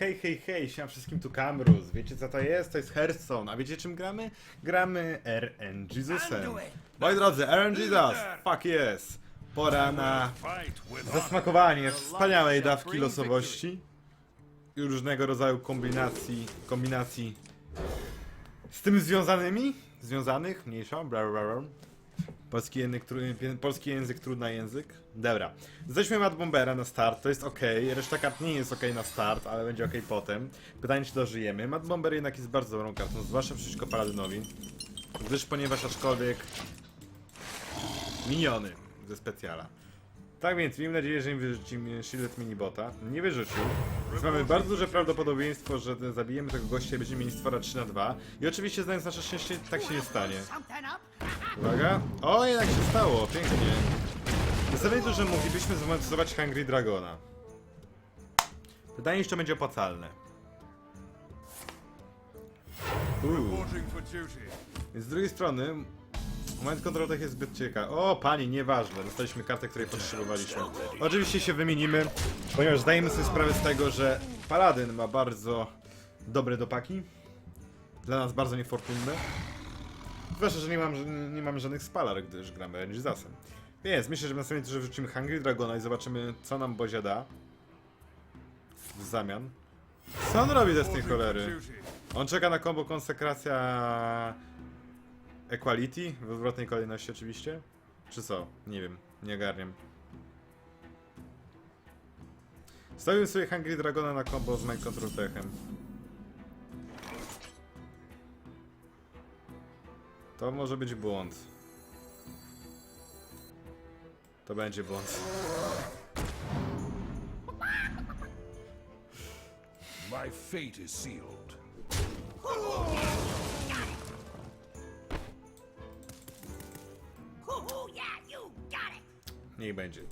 hej, hej, hej, siema wszystkim tu Kamrus. Wiecie co to jest? To jest Hearthstone. A wiecie czym gramy? Gramy RNG Jesusem. Moi drodzy, RNG Jesus, fuck yes. Pora na zasmakowanie wspaniałej dawki losowości i różnego rodzaju kombinacji, kombinacji z tym związanymi, związanych, mniejsza, bla, bla, bla. Polski język, tru- polski język, trudny język. Dobra. Jesteśmy Mad Bombera na start, to jest ok. Reszta kart nie jest ok na start, ale będzie ok potem. Pytanie, czy dożyjemy. Mad Bomber jednak jest bardzo dobrą kartą, zwłaszcza przeciwko Paladynowi. Gdyż, ponieważ aczkolwiek... Miniony ze specjala. Tak więc, miejmy nadzieję, że im wyrzuci mi Shielded Minibota. Nie wyrzucił. Więc mamy bardzo duże prawdopodobieństwo, że zabijemy tego gościa i będziemy mieli stwora 3 na 2 I oczywiście, znając nasze szczęście, tak się nie stanie. Uwaga. O, jednak się stało, pięknie. To, że moglibyśmy zmonetyzować Hungry Dragona. Pytanie, czy to będzie opłacalne. Uuu. Z drugiej strony, moment kontrolnych jest zbyt ciekawy. O, pani, nieważne, dostaliśmy kartę, której potrzebowaliśmy. Oczywiście się wymienimy, ponieważ zdajemy sobie sprawę z tego, że Paladyn ma bardzo dobre dopaki. Dla nas bardzo niefortunne. Zwłaszcza, że nie, mam, nie mamy żadnych spalar, gdyż gramy Rangizasem. Więc myślę, że w następnej turze wrzucimy Hungry Dragona i zobaczymy, co nam Bozia da. W zamian. Co on robi z tej cholery? On czeka na kombo konsekracja Equality w odwrotnej kolejności oczywiście. Czy co? Nie wiem, nie ogarniam. Stawiłem sobie Hungry Dragona na kombo z Mind Control Techem. To może być błąd. To będzie błąd. My fate is sealed. Niech będzie.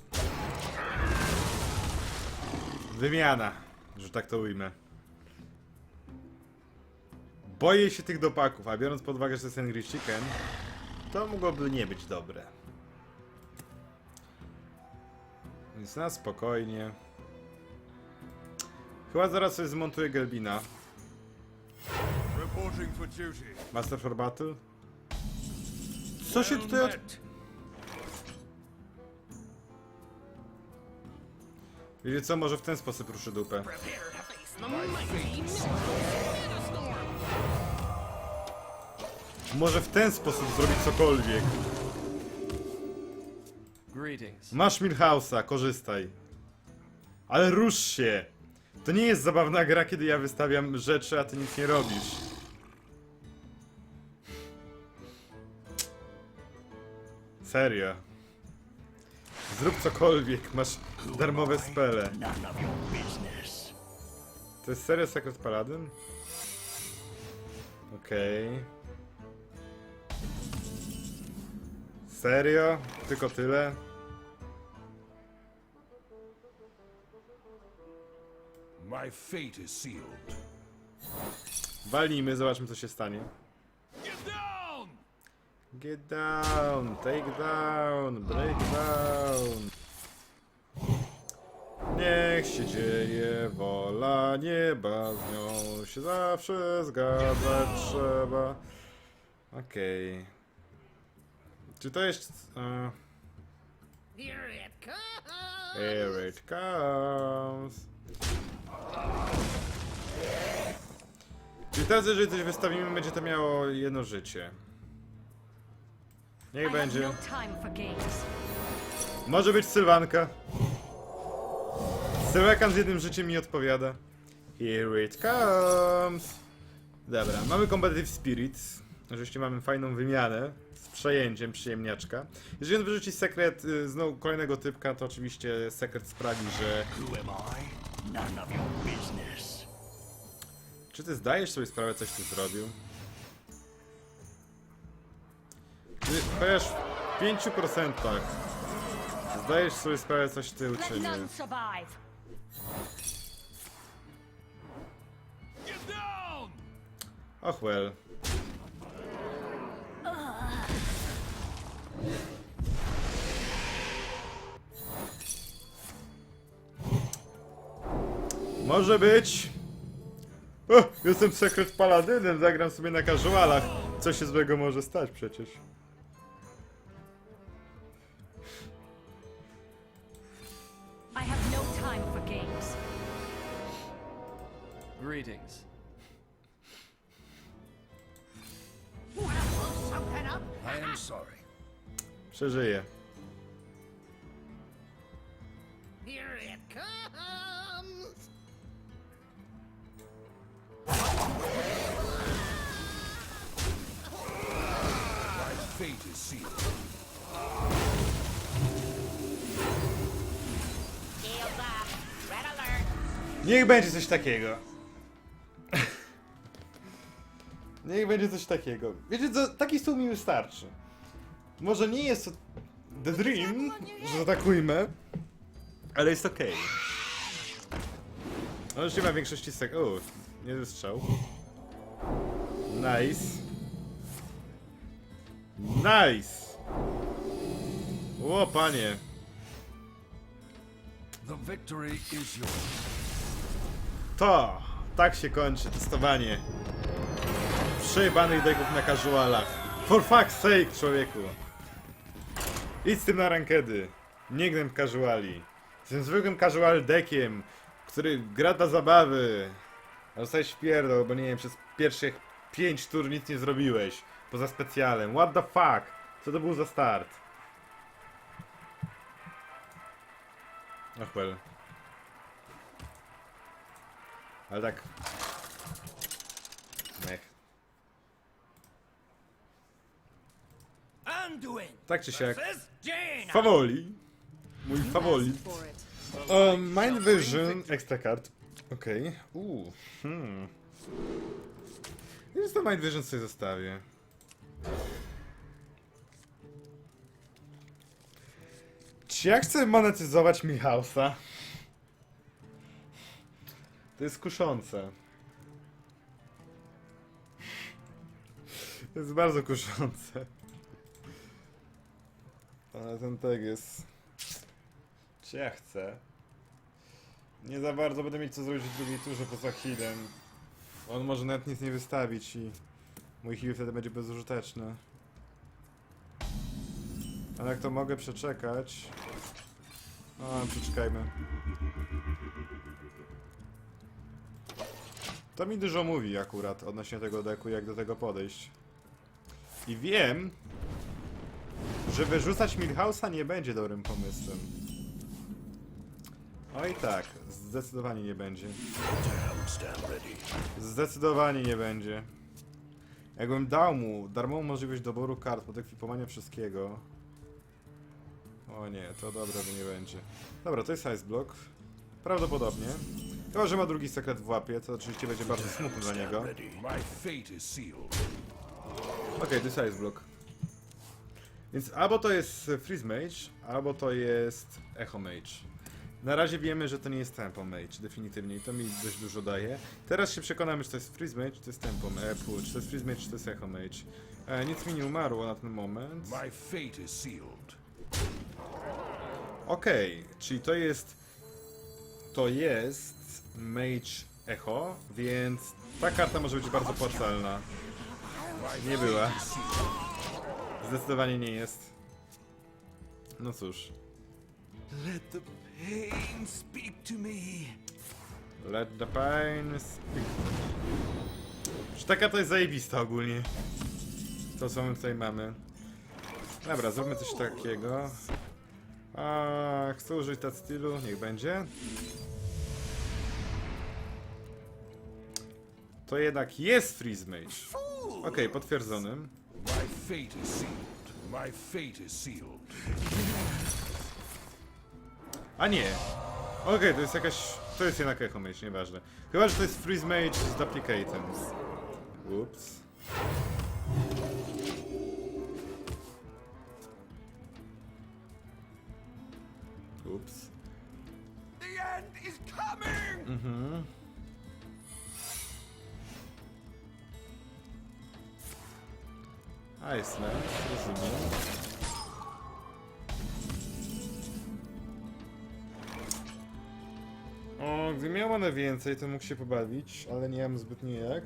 Wymiana, że tak to ujmę. Boję się tych dopaków, a biorąc pod uwagę, że to jest Angry Chicken, to mogłoby nie być dobre. Więc na spokojnie. Chyba zaraz sobie zmontuję Gelbina. Master for Battle. Co się tutaj od... Wiecie co, może w ten sposób ruszy dupę. Może w ten sposób zrobić cokolwiek. Masz Milhausa, korzystaj. Ale rusz się! To nie jest zabawna gra, kiedy ja wystawiam rzeczy, a ty nic nie robisz. Serio. Zrób cokolwiek, masz darmowe spele. To jest serio Secret Paladin? Okej. Serio? Tylko tyle? My fate is sealed. Walnijmy, zobaczmy co się stanie. Get down! Get down, take down, break down. Niech się dzieje wola nieba, z nią się zawsze zgadzać trzeba. Okej. Czy to jest... Uh, Here it comes. here it comes. Czyli teraz, jeżeli coś wystawimy, będzie to miało jedno życie. Niech będzie. no. Może być Sylwanka. Sylwekan z jednym życiem mi odpowiada. Here it comes. Dobra, mamy Competitive Spirits. Oczywiście mamy fajną wymianę z przejęciem przyjemniaczka. Jeżeli on wyrzuci sekret y, znowu kolejnego typka, to oczywiście sekret sprawi, że... Czy ty zdajesz sobie sprawę, coś ty zrobił? Ty chociaż w 5% zdajesz sobie sprawę, coś ty uczynił. Och well. Może być. O, jestem sekret paladynem, zagram sobie na casualach. Co się złego może stać przecież. I have no time for games. Greetings. I am sorry. Przeżyję. Here it comes! My fate is sealed. Niech będzie coś takiego. Niech będzie coś takiego. Wiecie co, taki stół mi wystarczy. Może nie jest to The Dream, że atakujmy, ale jest okej. On już nie ma większości sek... O, nie wystrzał. Nice. Nice! O, panie. The victory is yours. To! Tak się kończy testowanie. Przejebanych deków na casualach. For fuck's sake, człowieku! Idź z tym na rankedy. Nie gnę casuali. Jestem zwykłym casual deckiem, który gra dla zabawy. A zostałeś pierdol, bo nie wiem, przez pierwszych 5 tur nic nie zrobiłeś. Poza specjalem. What the fuck? Co to był za start? Ach well. Ale tak. Mech. Tak czy siak. Fawoli. Mój faworit. Um, Mind Vision, extra card. Okej. Uuu. Hmm. Więc to Mind Vision sobie zostawię. Czy ja chcę monetyzować Milhouse'a? To jest kuszące. To jest bardzo kuszące. Ale ten tag jest... Czy ja chcę? Nie za bardzo będę mieć co zrobić w drugiej turze poza healem. On może nawet nic nie wystawić i mój heal wtedy będzie bezużyteczny. Ale jak to mogę przeczekać... O, przeczekajmy. To mi dużo mówi akurat odnośnie tego deku, jak do tego podejść. I wiem, że wyrzucać Milhouse'a nie będzie dobrym pomysłem. Oj tak, zdecydowanie nie będzie. Zdecydowanie nie będzie. Jakbym dał mu darmową możliwość doboru kart pod ekwipowanie wszystkiego. O nie, to dobre to nie będzie. Dobra, to jest Ice Block. Prawdopodobnie. Chyba, że ma drugi sekret w łapie, to oczywiście będzie bardzo smutne dla niego. Okej, sealed. to jest Ice Block. Więc albo to jest Freeze Mage, albo to jest Echo Mage. Na razie wiemy, że to nie jest Tempo Mage, definitywnie, i to mi dość dużo daje. Teraz się przekonamy, czy to jest Freeze Mage, czy to jest Tempo Mage, czy to jest Freeze Mage, czy to jest Echo Mage. E, nic mi nie umarło na ten moment. My fate is sealed. Okej, czyli to jest... To jest Mage Echo, więc ta karta może być bardzo opłacalna. Nie była. Zdecydowanie nie jest. No cóż. Let the pain speak to me. Let the pain speak. Czy taka to jest zajebista ogólnie. To co my tutaj mamy. Dobra, zróbmy coś takiego. A, chcę użyć tak stylu, niech będzie. To jednak jest Freeze Mage. Okej, potwierdzonym. My fate is sealed. My fate is sealed. A nie. Okej, to jest jakaś... To jest jednak Echo Mage, nieważne. Chyba, że to jest Freeze Mage z Duplicatem. Ups. Ups. The end is coming! Iceland, rozumiem. O, gdybym miał one więcej, to mógł się pobawić, ale nie mam zbytnio jak.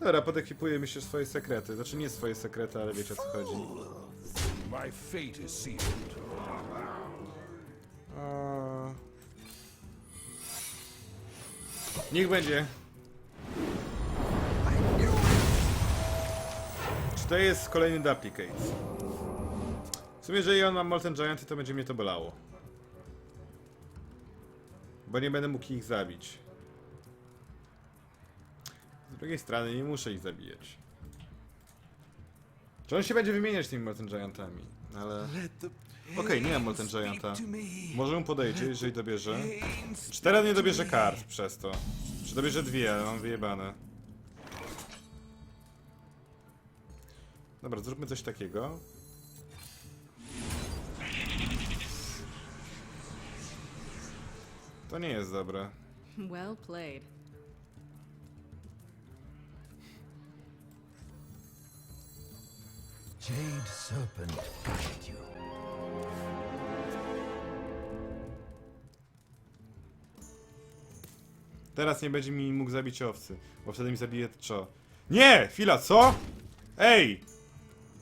Dobra, podekipujemy się swoje sekrety. Znaczy nie swoje sekrety, ale wiecie o co chodzi. My fate is sealed. Niech będzie. To jest kolejny duplicate? W sumie, jeżeli on ma Molten Gianty, to będzie mnie to bolało. Bo nie będę mógł ich zabić. Z drugiej strony nie muszę ich zabijać. Czy on się będzie wymieniać tymi Molten Giantami? Ale... Okej, nie mam Molten Gianta. Może mu podejdzie, jeżeli dobierze. Pain Cztery nie dobierze kart przez to. Czy dobierze dwie, ale mam wyjebane. Dobra, zróbmy coś takiego. To nie jest dobre. Well played. Jade Serpent guide you. Teraz nie będzie mi mógł zabić owcy, bo wtedy mi zabije czo. Nie! Chwila, co? Ej!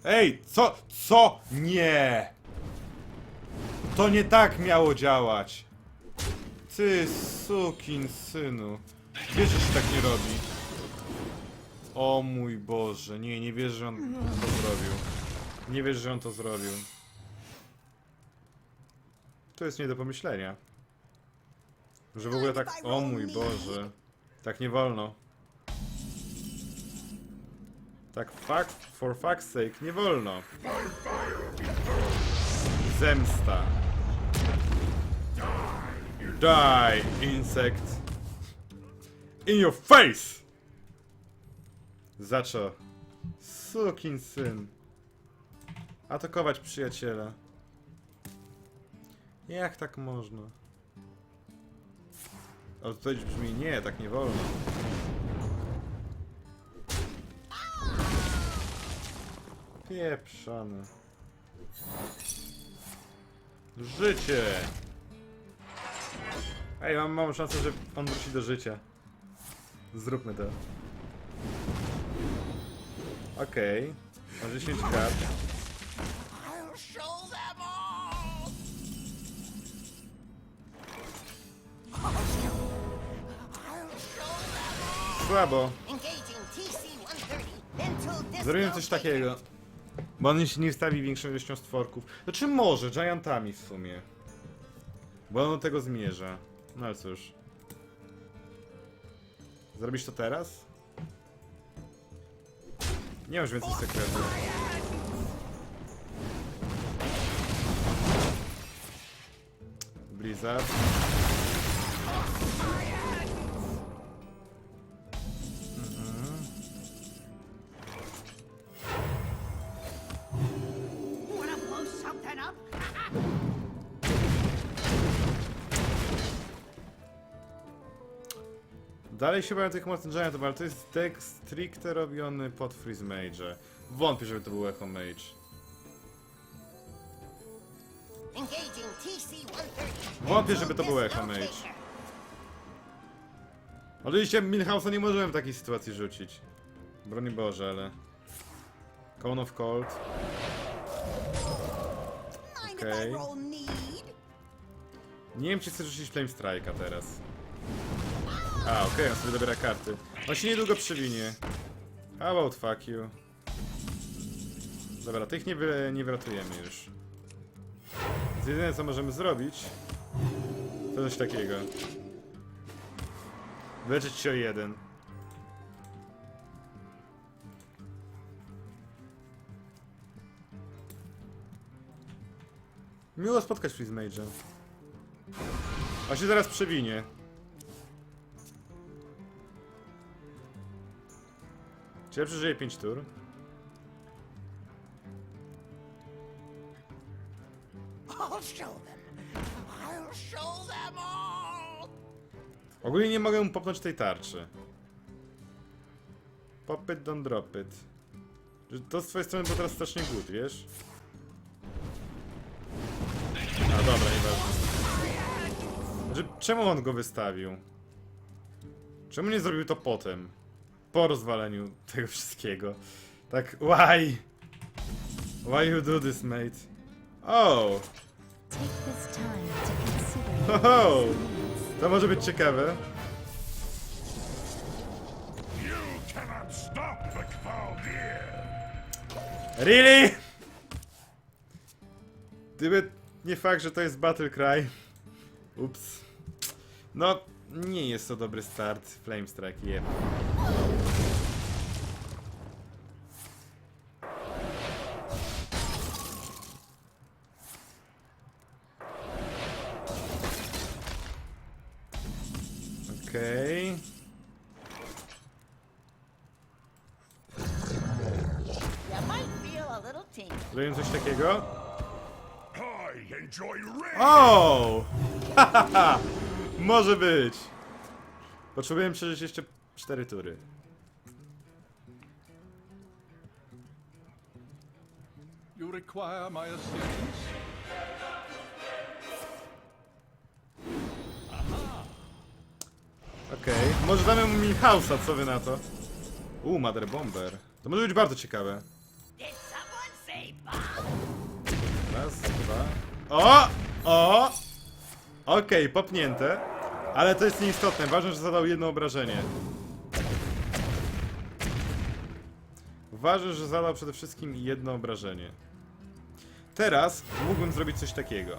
Ej, co? Co? Nie! To nie tak miało działać. Ty sukin synu. Wiesz, że się tak nie robi. O mój Boże, nie, nie wierzę, że on to zrobił. Nie wierzę, że on to zrobił. To jest nie do pomyślenia. Że w ogóle tak. O mój Boże. Tak nie wolno. Tak fuck, for fuck's sake, nie wolno. Zemsta. Die, insect. In your face! Za co? Sukin syn. Atakować przyjaciela. Jak tak można? A odpowiedź brzmi nie, tak nie wolno. Pieprzony. Życie! Ej, mam małą szansę, że on wróci do życia. Zróbmy to. Okej. Okay. Ma 10 kart. Słabo. all! Engaging TC-130 until Zrobimy coś takiego. Bo on się nie wstawi większą ilością stworków. Znaczy może, giantami w sumie. Bo on do tego zmierza. No ale cóż. Zrobisz to teraz? Nie masz więcej sekretów. Blizzard. Dalej się bawię tych Morton Giantów, ale to jest deck stricte robiony pod Freeze Mage. Wątpię, żeby to był Echo Mage. Engaging TC-130 Wątpię, żeby to był Echo. Mage. Oczywiście Milhouse'a nie możemy w takiej sytuacji rzucić. Broni Boże, ale... Cone of Cold. Okay. Nie wiem, czy chcę rzucić Flame Strike'a teraz. A, okej, on sobie dobiera karty. On się niedługo przywinie. How about fuck you? Dobra, tych nie, wy, nie wyratujemy już. Więc jedyne co możemy zrobić to coś takiego. Wyleczyć się o jeden. Miło spotkać Freeze Mage'a. A się zaraz przewinie. Czy ja przeżyję 5 tur? I'll show them. I'll show them all! Ogólnie nie mogę mu popnąć tej tarczy. Pop it, don't drop it. To z twojej strony było teraz strasznie good, wiesz? A dobra, nieważne. Znaczy, czemu on go wystawił? Czemu nie zrobił to potem? Po rozwaleniu tego wszystkiego. Tak, why? Why you do this, mate? Oh! Ho, ho! To może być ciekawe. Really? Gdyby nie fakt, że to jest Battle Cry. Ups. No, nie jest to dobry start. Flame Strike, je. Może być! Potrzebujemy przeżyć jeszcze 4 tury. You require my assistance? Okej, może damy mu Milhouse'a, co wy na to? U, Mother Bomber. To może być bardzo ciekawe. Raz, dwa. O! O! Okej, popnięte. Ale to jest nieistotne. Ważne, że zadał jedno obrażenie. Ważne, że zadał przede wszystkim jedno obrażenie. Teraz mógłbym zrobić coś takiego.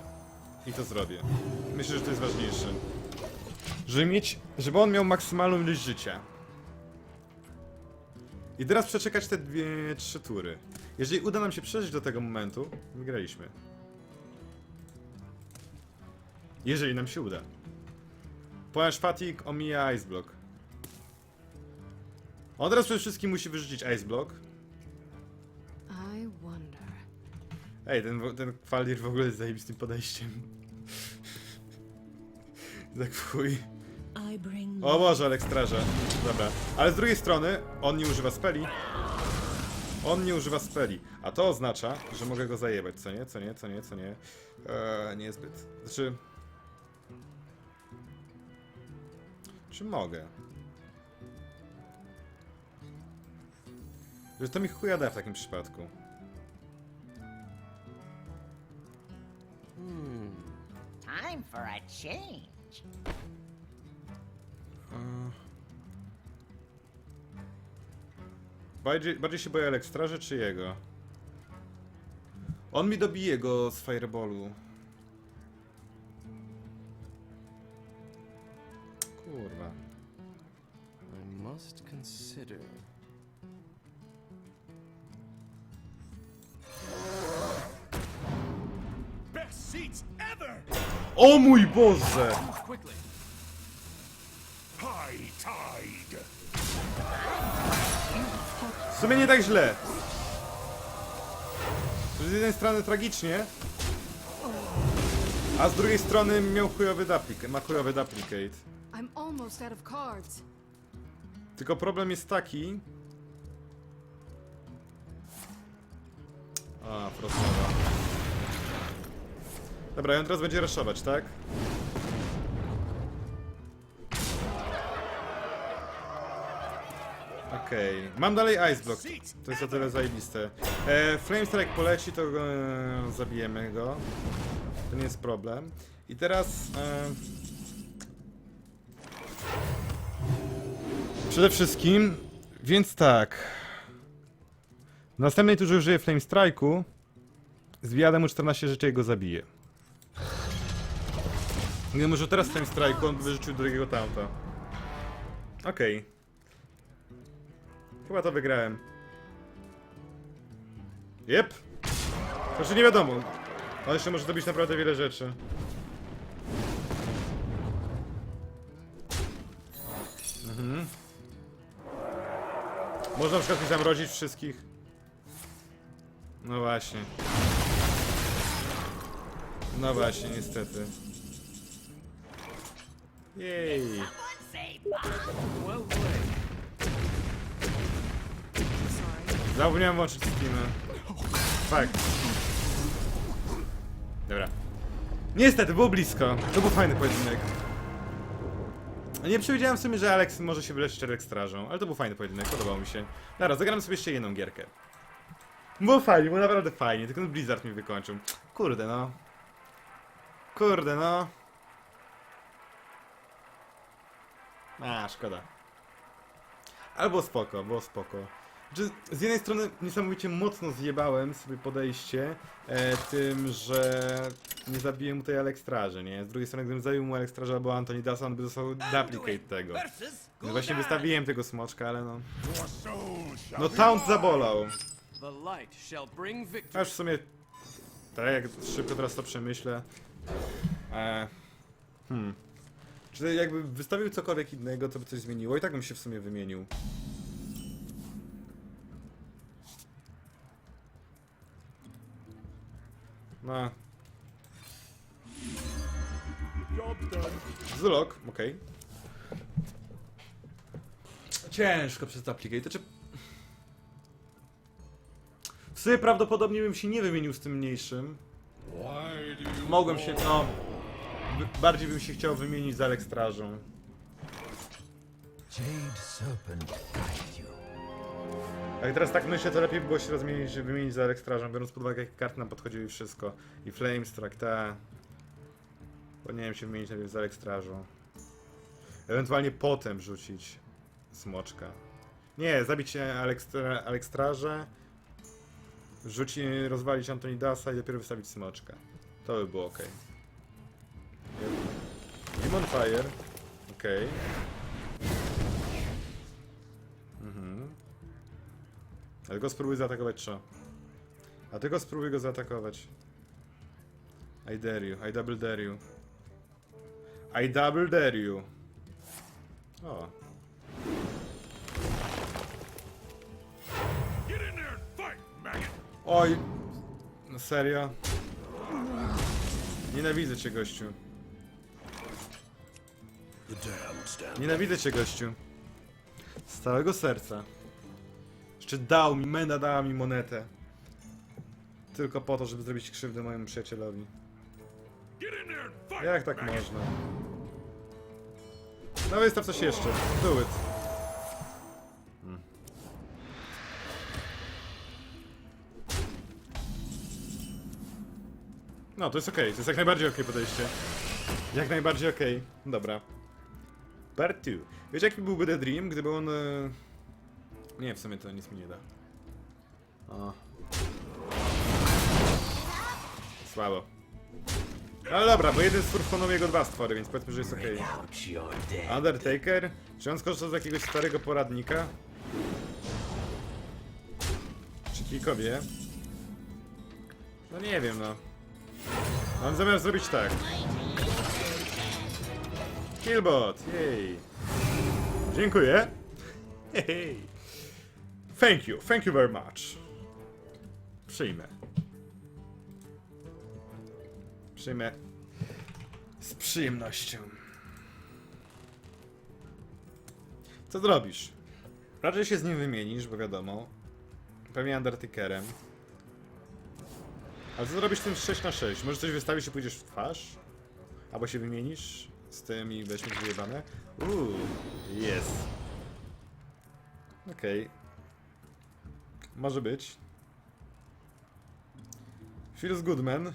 I to zrobię. Myślę, że to jest ważniejsze. Żeby mieć, żeby on miał maksymalną ilość życia. I teraz przeczekać te dwie, trzy tury. Jeżeli uda nam się przeżyć do tego momentu, wygraliśmy. Jeżeli nam się uda. Ponieważ Fatigue omija Ice Block. On teraz przede wszystkim musi wyrzucić Ice Block. I wonder. Ej, ten, ten Faldir w ogóle jest zajebistym podejściem. tak w chuj. O Boże, Alekstraże. Dobra. Ale z drugiej strony, on nie używa speli. On nie używa speli. A to oznacza, że mogę go zajebać, co nie? Co nie? Co nie? Co nie? Eee, niezbyt. Znaczy... Czy mogę? Że to mi chuja da w takim przypadku. Time for a change. Bardziej, bardziej się boję Alekstraży czy jego? On mi dobije go z Fireballu. Kurwa. I must consider. Best seats ever! O mój Boże! Quickly! High tide! W sumie nie tak źle. Z jednej strony tragicznie, a z drugiej strony miał chujowy duplicate, ma chujowy duplicate. Almost out of cards. Tylko problem jest taki... A, prostowa. Dobra, i on teraz będzie raszować, tak? Okej, mam dalej Ice Block. To jest o tyle zajebiste. E, Flame Strike poleci, to e, zabijemy go. To nie jest problem. I teraz... E, Przede wszystkim, więc tak. W następnej turze użyję Flame Strike'u. Zbijadę mu 14 rzeczy i go zabiję. Gdybym użył teraz Flame Strike'u, on by wyrzucił drugiego taunta. Okej. Chyba to wygrałem. Jep. Znaczy nie wiadomo. On jeszcze może zrobić naprawdę wiele rzeczy. Można na przykład zamrozić wszystkich. No właśnie. No właśnie, niestety. Jej. Zapomniałem włączyć Steam'a. Fakt. Dobra. Niestety, było blisko. To był fajny pojedynek. Nie przewidziałem w sumie, że Alex może się wyleczyć czterech strażą, ale to był fajny pojedynek, podobał mi się. Dobra, zagram sobie jeszcze jedną gierkę. Było fajnie, było naprawdę fajnie, tylko ten Blizzard mi wykończył. Kurde no. Kurde no. A, szkoda. Ale było spoko, było spoko. Znaczy, z jednej strony niesamowicie mocno zjebałem sobie podejście e, tym, że nie zabiłem mu tej Alekstraży, nie? Z drugiej strony, gdybym zabił mu Alekstraża albo Antoni Dasa, on by dostał duplicate tego. No właśnie wystawiłem tego smoczka, ale no... No taunt zabolał. A już w sumie... Tak, jak szybko teraz to przemyślę. E, hmm. Czy jakby wystawił cokolwiek innego, to by coś zmieniło? I tak bym się w sumie wymienił. No. Zulok, okej. Ciężko przez. To czy... W sumie prawdopodobnie bym się nie wymienił z tym mniejszym. Mogłem się, no... b- Bardziej bym się chciał wymienić z Alekstrażą. Jade Serpent. Jak teraz tak myślę, to lepiej by było się rozmienić, wymienić z Alekstrażą, biorąc pod uwagę, jakie karty nam podchodziły i wszystko. I Flamestruck, ta. Powinienem się wymienić najpierw z Alekstrażą. Ewentualnie potem rzucić smoczka. Nie, zabić Alekstra, Alekstrażę, rzucić, rozwalić Antonidasa i dopiero wystawić smoczka. To by było ok. Demon Fire. Okej. Mhm. A tylko spróbuj zaatakować Cho. A tylko spróbuj go zaatakować. I dare you, I double dare you. I double dare you. O. Oj. No serio? Nienawidzę cię, gościu. Nienawidzę cię, gościu. Z całego serca. Jeszcze dał mi, Menda dała mi monetę. Tylko po to, żeby zrobić krzywdę mojemu przyjacielowi. Jak tak można? No wystaw coś jeszcze. Do it. No, to jest okej, to jest jak najbardziej okej podejście. Jak najbardziej okej. Dobra. Part 2. Wiesz jaki byłby The Dream, gdyby on... Nie, w sumie to nic mi nie da. O. Słabo. Ale dobra, bo jeden stwór wchłonął jego dwa stwory, więc powiedzmy, że jest okej. Undertaker? Czy on skorzystał z jakiegoś starego poradnika? Czy kilkowie? No nie wiem, no. Mam zamiar zrobić tak. Killbot, jej. Dziękuję. Hej. Thank you, thank you very much. Przyjmę. Przyjmę. Z przyjemnością. Co zrobisz? Raczej się z nim wymienisz, bo wiadomo. Pewnie Undertakerem. Ale co zrobisz z tym 6 na 6 Może coś wystawisz i pójdziesz w twarz? Albo się wymienisz z tym i weźmiesz wyjebane? Uuu, jest. Okej. Może być. Feels good, man.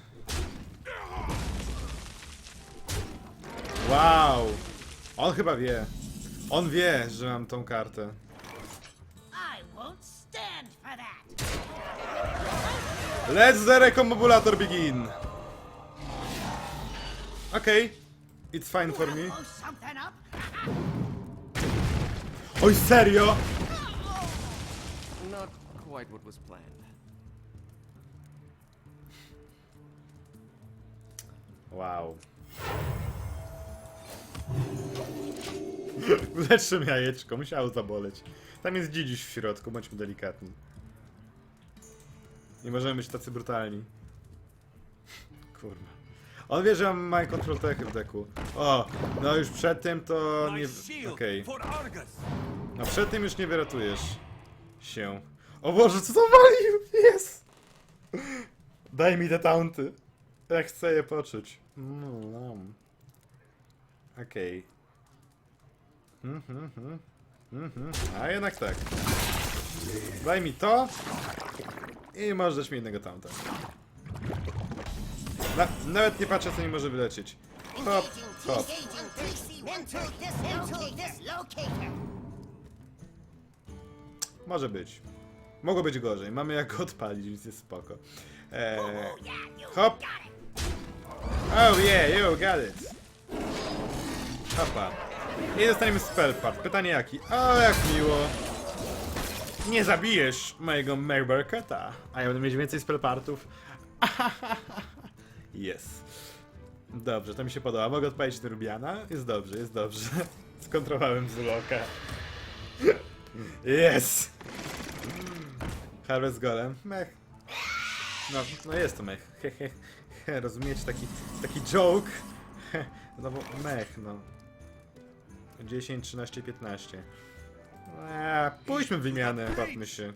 Wow! On chyba wie. On wie, że mam tą kartę. Let's the recombobulator begin! Okej. It's fine for me. Oj, serio? Quite what was planned. Wow. Lepszym jajeczko, musiało zaboleć. Tam jest dzidziuś w środku, bądźmy delikatni. Nie możemy być tacy brutalni. Kurwa. On wie, że mam my control techy w deku. O, no już przed tym to nie... Okej. Argus. No przed tym już nie wyratujesz się. O Boże, co to walił? Jest! Daj mi te taunty. Ja chcę je poczuć. No, no. Okej. Mhm, mhm, mhm. A jednak tak. Daj mi to. I możesz dać mi innego tamto. Na, nawet nie patrzę co mi może wylecieć. Hop, hop. Może być. Mogło być gorzej. Mamy jak go odpalić, więc jest spoko. Eee, hop. Oh yeah, you got it. Hopa. I dostaniemy spell part. Pytanie jaki? O, jak miło. Nie zabijesz mojego Mayberketa. A ja będę mieć więcej spell partów. Yes. Dobrze, to mi się podoba. Mogę odpalić Rubiana? Jest dobrze, jest dobrze. Skontrolowałem Zuloka. Yes! Harvest Golem. Mech. No, no jest to mech. He, he, he, rozumiecie? Taki, taki joke. He, No bo mech, no. 10, 13, 15. Eee, pójdźmy w wymianę, bawmy się.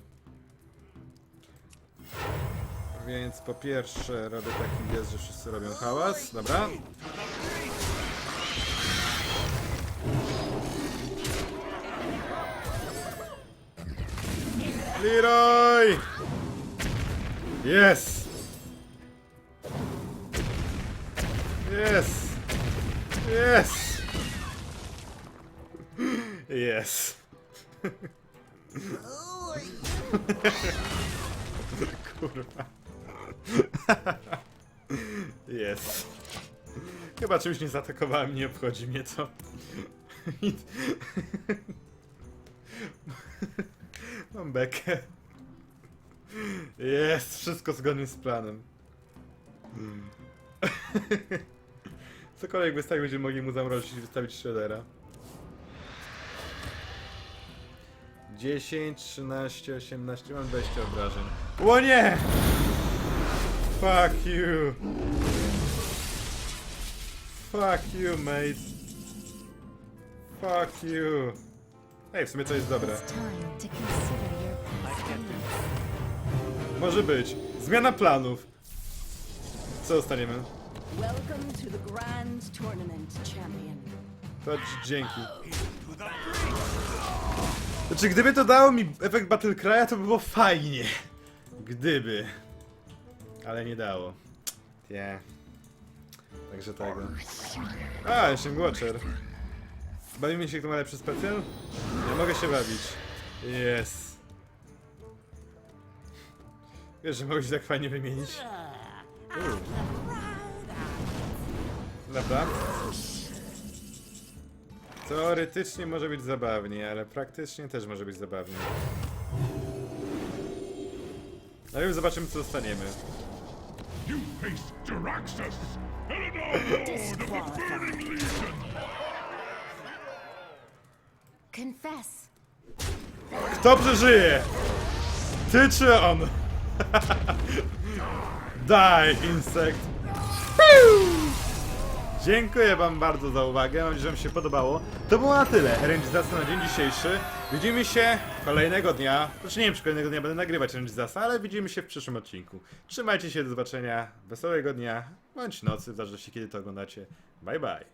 Więc po pierwsze robię taki gest, że wszyscy robią hałas. Dobra. Leroy! Yes! Yes! Yes! Yes! Kurwa. Yes. Chyba czymś nie zaatakowałem, nie obchodzi mnie to. Mam bekę. Jest, wszystko zgodnie z planem. Cokolwiek wystawi, będziemy mogli mu zamrozić i wystawić shreddera. 10, 13, 18, mam 20 obrażeń. O nie! Fuck you! Fuck you, mate. Fuck you. Ej, w sumie to jest dobre. Może być. Zmiana planów. Co dostaniemy? Welcome to the grand tournament, champion. To d- dzięki. Znaczy, gdyby to dało mi efekt Battle Cry'a, to by było fajnie. Gdyby. Ale nie dało. Nie. Także tego. A, jeszcze Watcher. Bawimy się, kto ma lepszy specjal? Nie mogę się bawić. Yes. Wiesz, że mogę się tak fajnie wymienić. Dobra. Teoretycznie może być zabawnie, ale praktycznie też może być zabawnie. Najpierw zobaczymy co dostaniemy. You face Jaraxxus, Disqualified. Confess. Kto przeżyje? Ty czy on? Die, insekt. Dziękuję wam bardzo za uwagę, mam nadzieję, że wam się podobało. To było na tyle, Range'dasa na dzień dzisiejszy. Widzimy się kolejnego dnia, znaczy nie wiem czy kolejnego dnia będę nagrywać Range'dasa, ale widzimy się w przyszłym odcinku. Trzymajcie się, do zobaczenia, wesołego dnia, bądź nocy, w zależności kiedy to oglądacie. Bye bye.